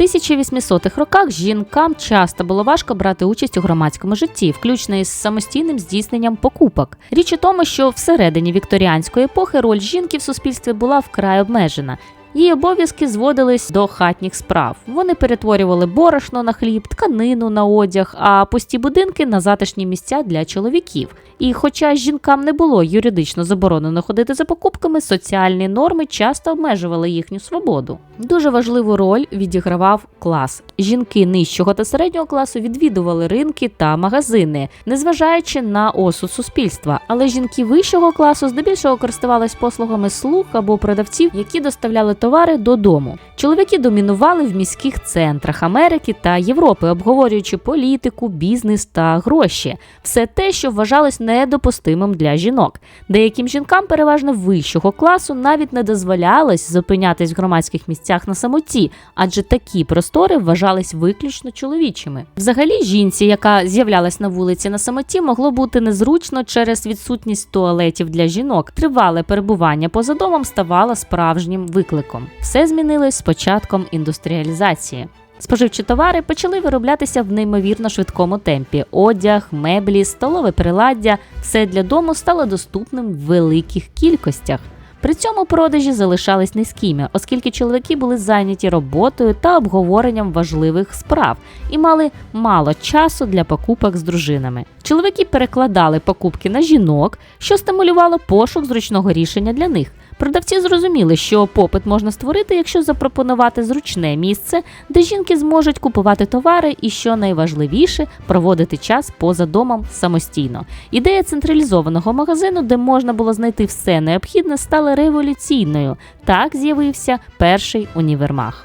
1800-х роках жінкам часто було важко брати участь у громадському житті, включно із самостійним здійсненням покупок. Річ у тому, що всередині вікторіанської епохи роль жінки в суспільстві була вкрай обмежена. Її обов'язки зводились до хатніх справ. Вони перетворювали борошно на хліб, тканину на одяг, а пусті будинки на затишні місця для чоловіків. І хоча жінкам не було юридично заборонено ходити за покупками, соціальні норми часто обмежували їхню свободу. Дуже важливу роль відігравав клас. Жінки нижчого та середнього класу відвідували ринки та магазини, незважаючи на осуд суспільства. Але жінки вищого класу здебільшого користувались послугами слуг або продавців, які доставляли товари додому. Чоловіки домінували в міських центрах Америки та Європи, обговорюючи політику, бізнес та гроші, все те, що вважалось недопустимим для жінок. Деяким жінкам, переважно вищого класу, навіть не дозволялось зупинятись в громадських місцях на самоті, адже такі простори вважались виключно чоловічими. Взагалі, жінці, яка з'являлась на вулиці на самоті, могло бути незручно через відсутність туалетів для жінок. Тривале перебування поза домом ставало справжнім викликом. Все змінилось з початком індустріалізації. Споживчі товари почали вироблятися в неймовірно швидкому темпі. Одяг, меблі, столове приладдя все для дому стало доступним в великих кількостях. При цьому продажі залишались низькими, оскільки чоловіки були зайняті роботою та обговоренням важливих справ і мали мало часу для покупок з дружинами. Чоловіки перекладали покупки на жінок, що стимулювало пошук зручного рішення для них. Продавці зрозуміли, що попит можна створити, якщо запропонувати зручне місце, де жінки зможуть купувати товари і, що найважливіше, проводити час поза домом самостійно. Ідея централізованого магазину, де можна було знайти все необхідне, стала революційною. Так з'явився перший універмаг.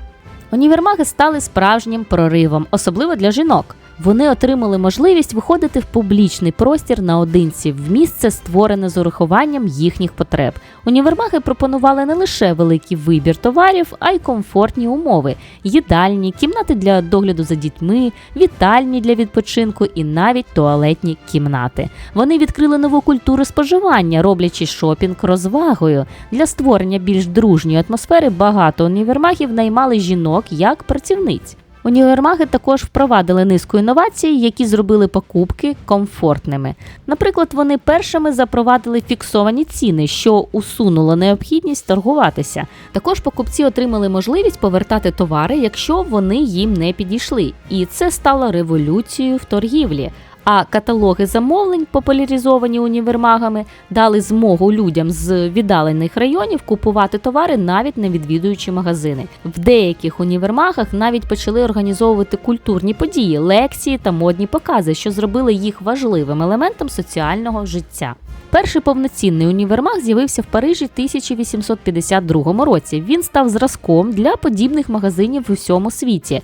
Універмаги стали справжнім проривом, особливо для жінок. Вони отримали можливість виходити в публічний простір наодинці в місце, створене з урахуванням їхніх потреб. Універмаги пропонували не лише великий вибір товарів, а й комфортні умови: їдальні, кімнати для догляду за дітьми, вітальні для відпочинку і навіть туалетні кімнати. Вони відкрили нову культуру споживання, роблячи шопінг розвагою. Для створення більш дружньої атмосфери багато універмагів наймали жінок як працівниць. Універмаги також впровадили низку інновацій, які зробили покупки комфортними. Наприклад, вони першими запровадили фіксовані ціни, що усунуло необхідність торгуватися. Також покупці отримали можливість повертати товари, якщо вони їм не підійшли, і це стало революцією в торгівлі. А каталоги замовлень, популяризовані універмагами, дали змогу людям з віддалених районів купувати товари, навіть не відвідуючи магазини. В деяких універмагах навіть почали організовувати культурні події, лекції та модні покази, що зробили їх важливим елементом соціального життя. Перший повноцінний універмаг з'явився в Парижі 1852 році. Він став зразком для подібних магазинів в усьому світі.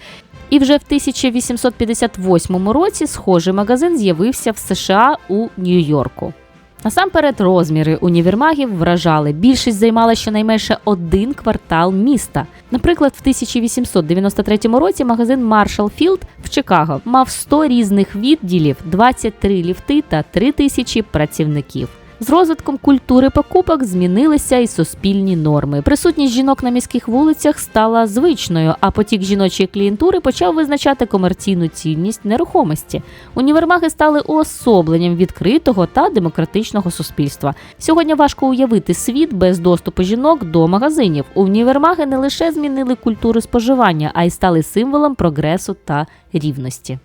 І вже в 1858 році схожий магазин з'явився в США у Нью-Йорку. Насамперед, розміри універмагів вражали. Більшість займала щонайменше один квартал міста. Наприклад, в 1893 році магазин Marshall Field в Чикаго мав 100 різних відділів, 23 ліфти та 3 тисячі працівників. З розвитком культури покупок змінилися і суспільні норми. Присутність жінок на міських вулицях стала звичною, а потік жіночої клієнтури почав визначати комерційну цінність нерухомості. Універмаги стали уособленням відкритого та демократичного суспільства. Сьогодні важко уявити світ без доступу жінок до магазинів. Універмаги не лише змінили культуру споживання, а й стали символом прогресу та рівності.